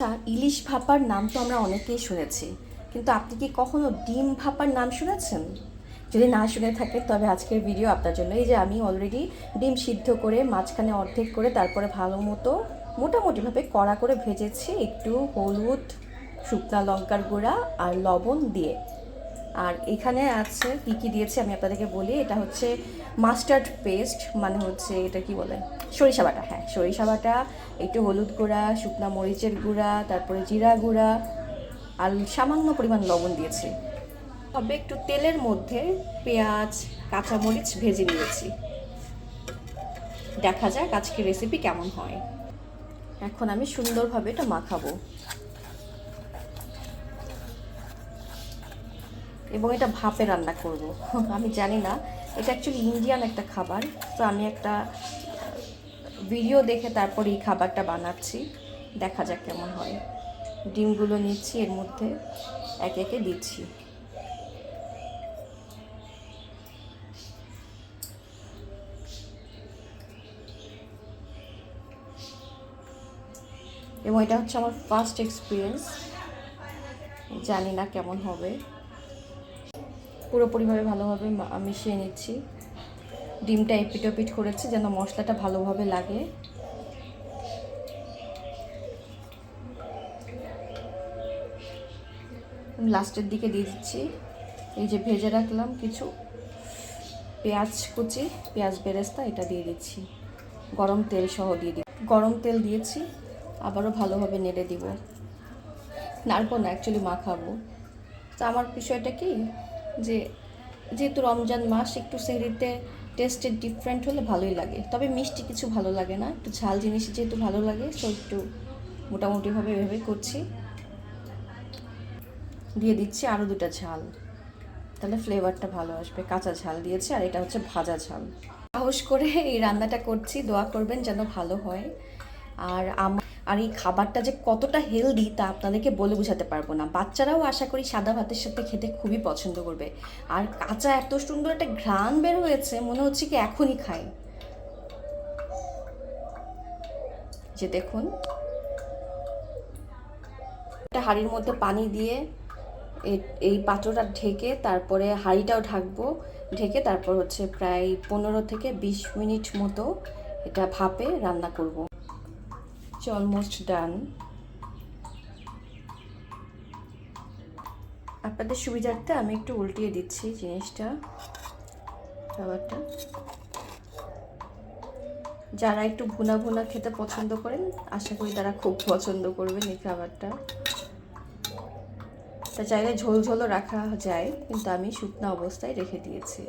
আচ্ছা ইলিশ ভাপার নাম তো আমরা অনেকেই শুনেছি, কিন্তু আপনি কি কখনো ডিম ভাপার নাম শুনেছেন? যদি না শুনে থাকেন, তবে আজকের ভিডিও আপনার জন্য। এই যে আমি অলরেডি ডিম সিদ্ধ করে মাঝখানে অর্ধেক করে তারপরে ভালো মতো মোটামুটিভাবে কড়া করে ভেজেছি, একটু হলুদ, শুকনা লঙ্কার গুঁড়া আর লবণ দিয়ে। আর এখানে আছে কি কি দিয়েছি আমি আপনাদেরকে বলি। এটা হচ্ছে মাস্টার্ড পেস্ট মানে হচ্ছে এটা কি বলে? সরিষা বাটা হ্যাঁ সরিষা বাটা, একটু হলুদ গুঁড়া, শুকনা মরিচের গুঁড়া, তারপরে জিরা গুঁড়া, আর সামান্য পরিমাণ লবণ দিয়েছি। তবে একটু তেলের মধ্যে পেঁয়াজ, কাঁচামরিচ ভেজে নিয়েছি। দেখা যাক আজকের রেসিপি কেমন হয়। এখন আমি সুন্দরভাবে এটা মাখাবো। এবং এটা ভাপে রান্না করব। আমি জানি না, এটা অ্যাকচুয়ালি ইন্ডিয়ান একটা খাবার, তো আমি একটা ভিডিও দেখে তারপর এই খাবারটা বানাচ্ছি। দেখা যাক কেমন হয়। ডিমগুলো নিচ্ছি, এর মধ্যে একে একে দিচ্ছি। এবং এটা হচ্ছে আমার ফার্স্ট এক্সপিরিয়েন্স জানি না কেমন হবে। পুরোপুরিভাবে ভালোভাবে মিশিয়ে নিচ্ছি। ডিমটা এপিটোপিট করেছি যেন মশলাটা ভালোভাবে লাগে। লাস্টের দিকে দিয়ে দিচ্ছি। এই যে ভেজে রাখলাম কিছু পেঁয়াজ কুচি, পেঁয়াজ বেরেস্তা, এটা দিয়ে দিচ্ছি। গরম তেল সহ দিয়ে দিই গরম তেল দিয়েছি, আবারও ভালোভাবে নেড়ে দিব। নাড়বো না অ্যাকচুয়ালি মাখাবো। তো আমার বিষয়টা কি? যে যেহেতু রমজান মাস, একটু সেহরিতে টেস্টের ডিফারেন্ট হলে ভালোই লাগে। তবে মিষ্টি কিছু ভালো লাগে না। একটু ঝাল জিনিস যেহেতু ভালো লাগে সো একটু মোটামুটিভাবে এভাবে করছি। দিয়ে দিচ্ছি আরও দুটা ঝাল। তাহলে ফ্লেভারটা ভালো আসবে। কাঁচা ঝাল দিয়েছি, আর এটা হচ্ছে ভাজা ঝাল। সাহস করে এই রান্নাটা করছি। দোয়া করবেন যেন ভালো হয়। আর আমার আর এই খাবারটা যে কতটা হেলদি তা আপনাদেরকে বলে বোঝাতে পারব না। বাচ্চারাও আশা করি সাদা ভাতের সাথে খেতে খুবই পছন্দ করবে। আর কাঁচা এত সুন্দর একটা ঘ্রাণ বের হয়েছে, মনে হচ্ছে কি এখনই খাই। যে দেখুন। একটা হাঁড়ির মধ্যে পানি দিয়ে এই পাত্রটা ঢেকে তারপরে হাঁড়িটাও ঢাকবো। ঢেকে তারপর হচ্ছে প্রায় পনেরো থেকে বিশ মিনিট মতো এটা ভাপে রান্না করব। অলমোস্ট ডান আপনাদের সুবিধার্থে আমি একটু উল্টিয়ে দিচ্ছি জিনিসটা খাবারটা যারা একটু ভুনা ভুনা খেতে পছন্দ করেন, আশা করি তারা খুব পছন্দ করবেন এই খাবারটা। তা চাইলে ঝোল ঝোলও রাখা যায়, কিন্তু আমি শুকনো অবস্থায় রেখে দিয়েছি।